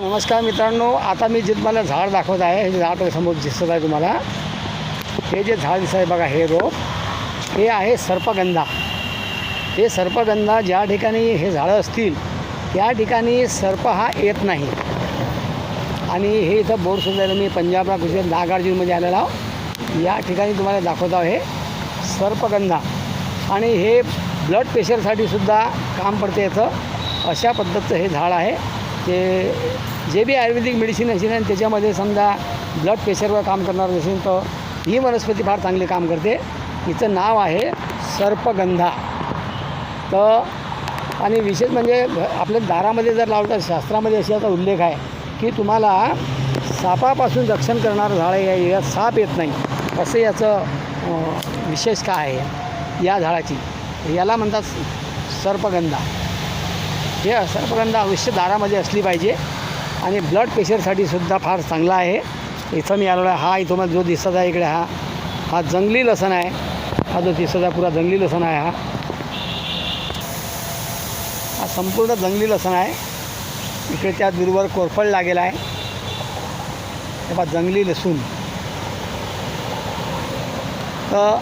नमस्कार मित्रांनो. आता मी जे तुम्हाला झाड दाखवत आहे हे झाड समोर दिसत आहे तुम्हाला. हे जे झाड दिसत आहे बघा हे रोप हे आहे सर्पगंधा. हे सर्पगंधा ज्या ठिकाणी हे झाडं असतील त्या ठिकाणी सर्प हा येत नाही. आणि हे इथं बोर्ड सुद्धा मी पंजाबला गुजरात नागार्जुनमध्ये आलेला आहो. या ठिकाणी तुम्हाला दाखवत आहो हे सर्पगंधा. आणि हे ब्लड प्रेशरसाठी सुद्धा काम पडते याचं अशा पद्धतीचं हे झाड आहे. ते जे बी आयुर्वेदिक मेडिसिन असेल आणि त्याच्यामध्ये समजा ब्लड प्रेशरवर काम करणार असेल तर ही वनस्पती फार चांगले काम करते. हिचं नाव आहे सर्पगंधा. तर आणि विशेष म्हणजे आपल्या दारामध्ये जर लावतात शास्त्रामध्ये अशी याचा उल्लेख आहे की तुम्हाला सापापासून रक्षण करणारं झाड आहे यात साप येत नाही. असं याचं विशेष काय आहे या झाडाची? याला म्हणतात सर्पगंधा. हे सर्पगंधा अवश्य दारामध्ये असली पाहिजे. आणि ब्लड प्रेशरसाठी सुद्धा फार चांगला आहे. इथं मी आलेलो आहे. हा इथं मला जो दिसत आहे इकडे हा. हा जंगली लसण आहे. हा जो दिसत आहे पुरा जंगली लसण आहे हा. हा संपूर्ण जंगली लसण आहे. इकडे त्या दूरवर कोरफड लागेला आहे. तेव्हा जंगली लसूण. तर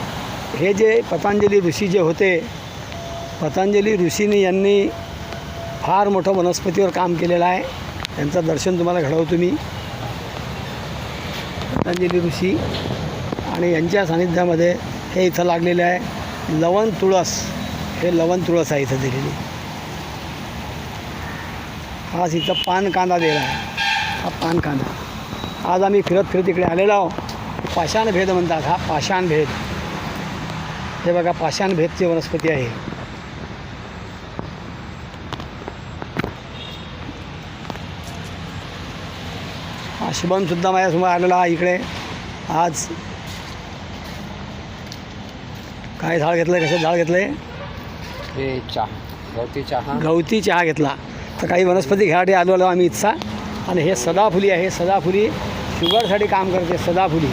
हे जे पतंजली ऋषी जे होते पतंजली ऋषीने यांनी फार मोठं वनस्पतीवर काम केलेलं आहे. त्यांचं दर्शन तुम्हाला घडवतो मी. पतंजली ऋषी आणि यांच्या सान्निध्यामध्ये हे इथं लागलेले आहे. लवण तुळस. हे लवण तुळस आहे इथं दिलेली. आज इथं पान कांदा दिला आहे. हा पान कांदा. आज आम्ही फिरत फिरत इकडे आलेलो आहो पाषाण भेद म्हणतात हा पाषाण भेद. हे बघा पाषाणभेदची वनस्पती आहे. शुभमसुद्धा माझ्यासमोर आलेला हा इकडे. आज काय झाड घेतलं कशात झाड घेतलं आहे हे चहा गवती चहा. गवती चहा घेतला. तर काही वनस्पती घ्यासाठी आलो आलो आम्ही इथचा. आणि हे सदाफुली आहे सदाफुली शुगरसाठी काम करते सदाफुली.